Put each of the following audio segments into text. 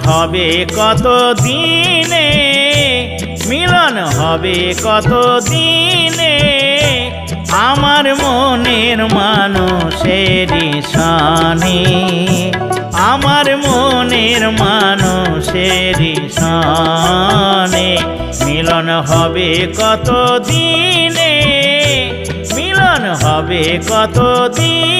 হবে কত দিনে মিলন হবে কত দিনে আমার মনের মানুষেরই সানে আমার মনের মানুষেরই সানে মিলন হবে কত দিনে মিলন হবে কত দিনে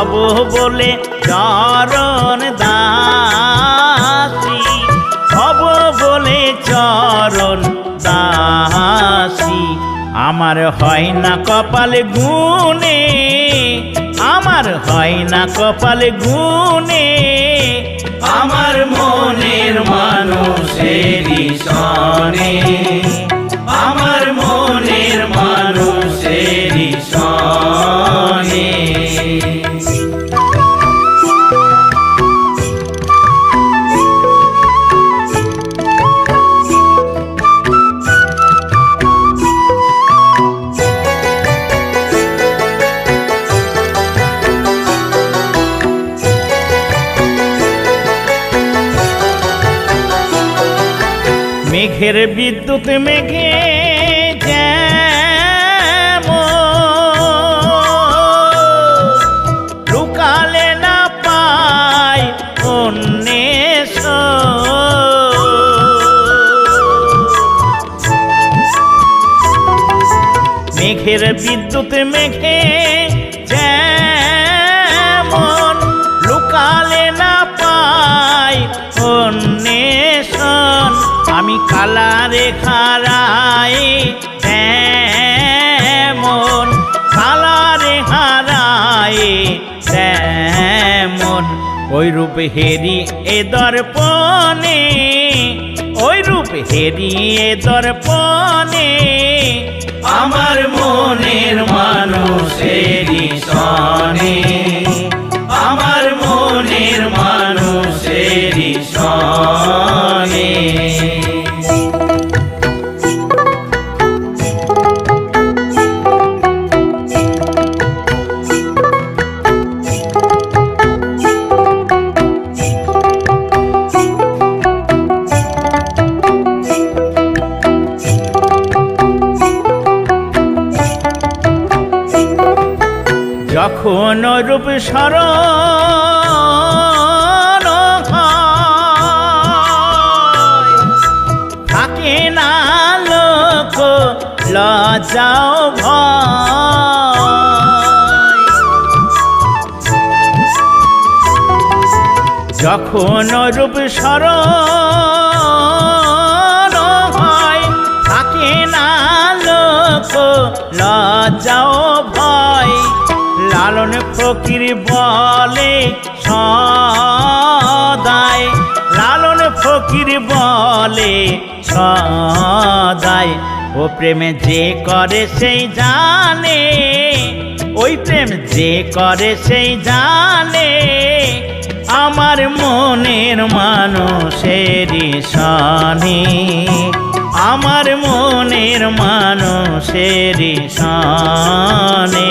হব বলে চরণ দাসি। হব বলে চরণ দাসি। আমার হয় না কপাল গুনে আমার হয় না কপাল গুনে আমার মনের মানুষের সনে। মেঘের বিদ্যুৎ মেঘে না পাই মেঘের বিদ্যুৎ মেঘে আমি কালা মন তেমন মন তেমন ওই রূপ হেরি এ দর্পণে ওই রূপ হেরি এ দর্পণে, আমার যখন রূপ হয়, থাকে না লোক লজাও যখন রূপ স্মরণ ফকির বলে সদায় লালন ফকির বলে সদায় ও প্রেমে যে করে সেই জানে, ওই প্রেম যে করে সেই জানে। আমার মনের মানুষেরই সনে আমার মনের মানুষেরই সনে